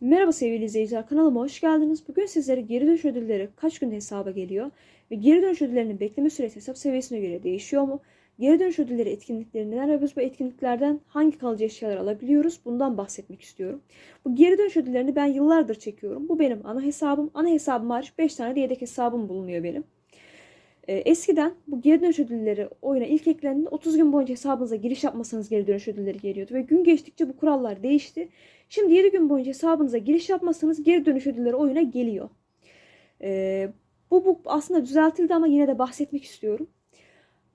Merhaba sevgili izleyiciler kanalıma hoş geldiniz. Bugün sizlere geri dönüş ödülleri kaç gün hesaba geliyor ve geri dönüş ödüllerinin bekleme süresi hesap seviyesine göre değişiyor mu? Geri dönüş ödülleri etkinlikleri neler biz bu etkinliklerden hangi kalıcı eşyalar alabiliyoruz? Bundan bahsetmek istiyorum. Bu geri dönüş ödüllerini ben yıllardır çekiyorum. Bu benim ana hesabım. Ana hesabım hariç 5 tane de yedek hesabım bulunuyor benim. Ee, eskiden bu geri dönüş ödülleri oyuna ilk eklendiğinde 30 gün boyunca hesabınıza giriş yapmasanız geri dönüş ödülleri geliyordu. Ve gün geçtikçe bu kurallar değişti. Şimdi 7 gün boyunca hesabınıza giriş yapmasanız geri dönüş ödülleri oyuna geliyor. Ee, bu, bu aslında düzeltildi ama yine de bahsetmek istiyorum.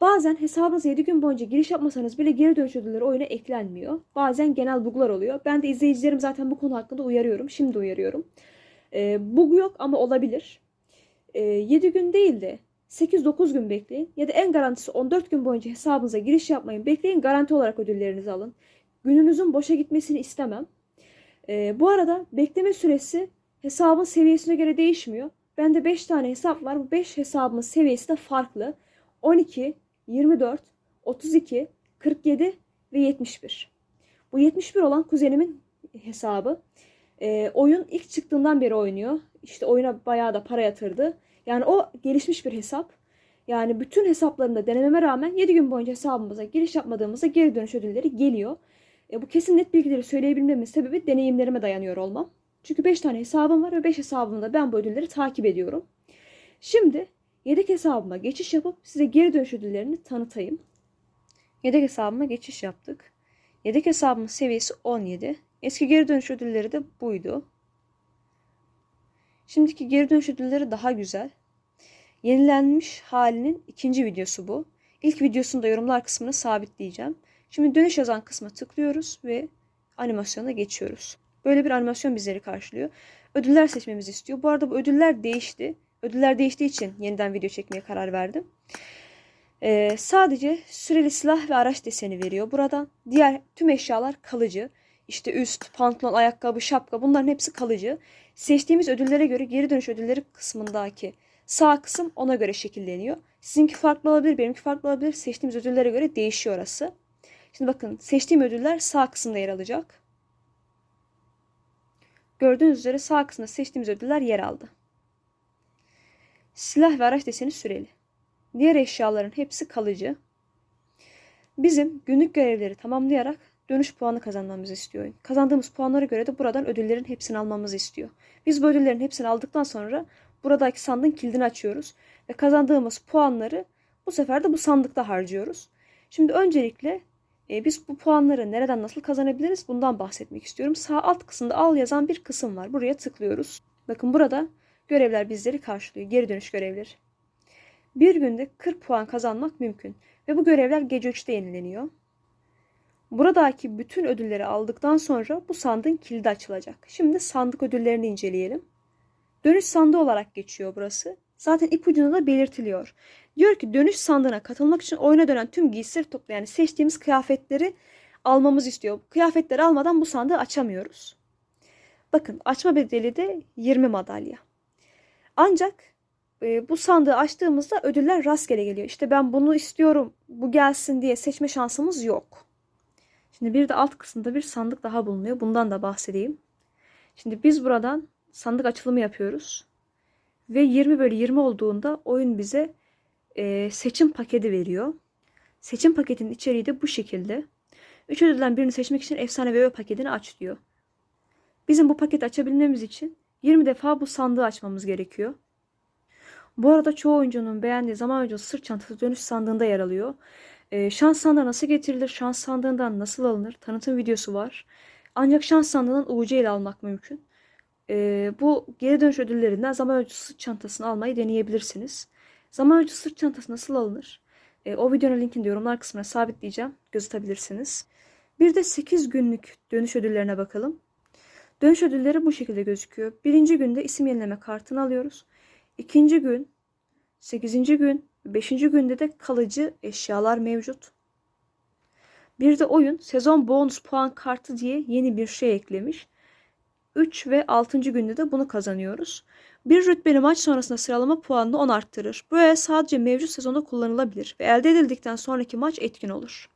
Bazen hesabınıza 7 gün boyunca giriş yapmasanız bile geri dönüş ödülleri oyuna eklenmiyor. Bazen genel buglar oluyor. Ben de izleyicilerim zaten bu konu hakkında uyarıyorum. Şimdi uyarıyorum. Ee, bug yok ama olabilir. Ee, 7 gün değil de 8-9 gün bekleyin ya da en garantisi 14 gün boyunca hesabınıza giriş yapmayın. Bekleyin garanti olarak ödüllerinizi alın. Gününüzün boşa gitmesini istemem. Ee, bu arada bekleme süresi hesabın seviyesine göre değişmiyor. Bende 5 tane hesap var. Bu 5 hesabımın seviyesi de farklı. 12, 24, 32, 47 ve 71. Bu 71 olan kuzenimin hesabı. Ee, oyun ilk çıktığından beri oynuyor. İşte oyuna bayağı da para yatırdı. Yani o gelişmiş bir hesap. Yani bütün hesaplarında denememe rağmen 7 gün boyunca hesabımıza giriş yapmadığımızda geri dönüş ödülleri geliyor. E, bu kesin net bilgileri söyleyebilmemin sebebi deneyimlerime dayanıyor olmam. Çünkü 5 tane hesabım var ve 5 hesabımda ben bu ödülleri takip ediyorum. Şimdi yedek hesabıma geçiş yapıp size geri dönüş ödüllerini tanıtayım. Yedek hesabıma geçiş yaptık. Yedek hesabımın seviyesi 17. Eski geri dönüş ödülleri de buydu. Şimdiki geri dönüş ödülleri daha güzel. Yenilenmiş halinin ikinci videosu bu. İlk videosunu da yorumlar kısmına sabitleyeceğim. Şimdi dönüş yazan kısma tıklıyoruz ve animasyona geçiyoruz. Böyle bir animasyon bizleri karşılıyor. Ödüller seçmemizi istiyor. Bu arada bu ödüller değişti. Ödüller değiştiği için yeniden video çekmeye karar verdim. Ee, sadece süreli silah ve araç deseni veriyor buradan. Diğer tüm eşyalar kalıcı. İşte üst, pantolon, ayakkabı, şapka bunların hepsi kalıcı. Seçtiğimiz ödüllere göre geri dönüş ödülleri kısmındaki sağ kısım ona göre şekilleniyor. Sizinki farklı olabilir, benimki farklı olabilir. Seçtiğimiz ödüllere göre değişiyor orası. Şimdi bakın seçtiğim ödüller sağ kısımda yer alacak. Gördüğünüz üzere sağ kısımda seçtiğimiz ödüller yer aldı. Silah ve araç deseni süreli. Diğer eşyaların hepsi kalıcı. Bizim günlük görevleri tamamlayarak dönüş puanı kazanmamızı istiyor. Kazandığımız puanlara göre de buradan ödüllerin hepsini almamızı istiyor. Biz bu ödüllerin hepsini aldıktan sonra buradaki sandığın kilidini açıyoruz ve kazandığımız puanları bu sefer de bu sandıkta harcıyoruz. Şimdi öncelikle e, biz bu puanları nereden nasıl kazanabiliriz bundan bahsetmek istiyorum. Sağ alt kısımda al yazan bir kısım var. Buraya tıklıyoruz. Bakın burada görevler bizleri karşılıyor. Geri dönüş görevleri. Bir günde 40 puan kazanmak mümkün ve bu görevler gece 3'te yenileniyor. Buradaki bütün ödülleri aldıktan sonra bu sandığın kilidi açılacak. Şimdi sandık ödüllerini inceleyelim. Dönüş sandığı olarak geçiyor burası. Zaten ipucunda da belirtiliyor. Diyor ki dönüş sandığına katılmak için oyuna dönen tüm giysileri topla yani seçtiğimiz kıyafetleri almamız istiyor. Kıyafetleri almadan bu sandığı açamıyoruz. Bakın açma bedeli de 20 madalya. Ancak e, bu sandığı açtığımızda ödüller rastgele geliyor. İşte ben bunu istiyorum, bu gelsin diye seçme şansımız yok. Şimdi bir de alt kısımda bir sandık daha bulunuyor. Bundan da bahsedeyim. Şimdi biz buradan sandık açılımı yapıyoruz. Ve 20 bölü 20 olduğunda oyun bize e, seçim paketi veriyor. Seçim paketinin içeriği de bu şekilde. 3 ödülden birini seçmek için efsane ve paketini aç diyor. Bizim bu paketi açabilmemiz için 20 defa bu sandığı açmamız gerekiyor. Bu arada çoğu oyuncunun beğendiği zaman oyuncusu sırt çantası dönüş sandığında yer alıyor. Ee, şans sandığı nasıl getirilir, şans sandığından nasıl alınır tanıtım videosu var. Ancak şans sandığından UC ile almak mümkün. Ee, bu geri dönüş ödüllerinden zaman ölçüsü çantasını almayı deneyebilirsiniz. Zaman ölçüsü sırt çantası nasıl alınır? Ee, o videonun linkini de yorumlar kısmına sabitleyeceğim. Göz atabilirsiniz. Bir de 8 günlük dönüş ödüllerine bakalım. Dönüş ödülleri bu şekilde gözüküyor. Birinci günde isim yenileme kartını alıyoruz. İkinci gün, sekizinci gün, beşinci günde de kalıcı eşyalar mevcut. Bir de oyun sezon bonus puan kartı diye yeni bir şey eklemiş. 3 ve 6. günde de bunu kazanıyoruz. Bir rütbeli maç sonrasında sıralama puanını 10 arttırır. Bu öğe sadece mevcut sezonda kullanılabilir ve elde edildikten sonraki maç etkin olur.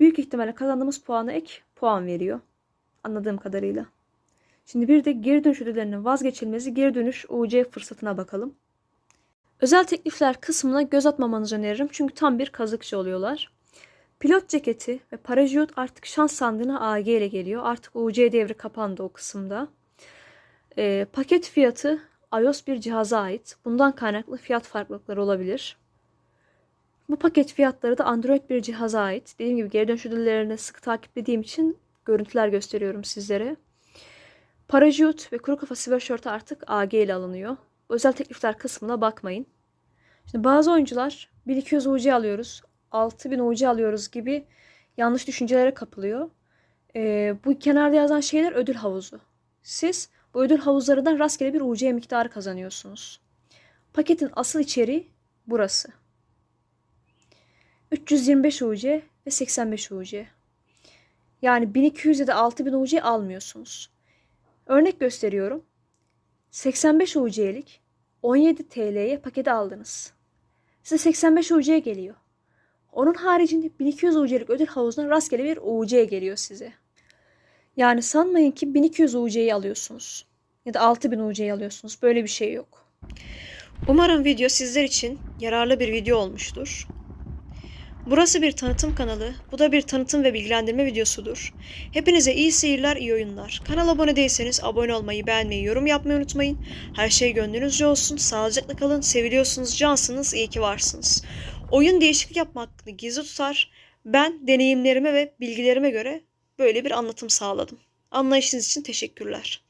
Büyük ihtimalle kazandığımız puanı ek puan veriyor. Anladığım kadarıyla. Şimdi bir de geri dönüş ödüllerinin vazgeçilmezi geri dönüş UC fırsatına bakalım. Özel teklifler kısmına göz atmamanızı öneririm çünkü tam bir kazıkçı oluyorlar. Pilot ceketi ve parajüt artık şans sandığına AG ile geliyor. Artık UC devri kapandı o kısımda. Ee, paket fiyatı iOS bir cihaza ait. Bundan kaynaklı fiyat farklılıkları olabilir. Bu paket fiyatları da Android bir cihaza ait. Dediğim gibi geri dönüş ödüllerini sık takiplediğim için görüntüler gösteriyorum sizlere. Parajüt ve kuru kafa sweatshirt artık AG ile alınıyor. Özel teklifler kısmına bakmayın. Şimdi bazı oyuncular 1200 UC alıyoruz, 6000 UC alıyoruz gibi yanlış düşüncelere kapılıyor. Ee, bu kenarda yazan şeyler ödül havuzu. Siz bu ödül havuzlarından rastgele bir UC miktarı kazanıyorsunuz. Paketin asıl içeriği burası. 325 UC ve 85 UC. Yani 1200 ya da 6000 UC almıyorsunuz. Örnek gösteriyorum. 85 UC'lik 17 TL'ye paketi aldınız. Size 85 UC geliyor. Onun haricinde 1200 UC'lik ödül havuzundan rastgele bir UC geliyor size. Yani sanmayın ki 1200 UC'yi alıyorsunuz. Ya da 6000 UC'yi alıyorsunuz. Böyle bir şey yok. Umarım video sizler için yararlı bir video olmuştur. Burası bir tanıtım kanalı, bu da bir tanıtım ve bilgilendirme videosudur. Hepinize iyi seyirler, iyi oyunlar. Kanala abone değilseniz abone olmayı, beğenmeyi, yorum yapmayı unutmayın. Her şey gönlünüzce olsun, sağlıcakla kalın, seviliyorsunuz, cansınız, iyi ki varsınız. Oyun değişiklik yapmakını gizli tutar. Ben deneyimlerime ve bilgilerime göre böyle bir anlatım sağladım. Anlayışınız için teşekkürler.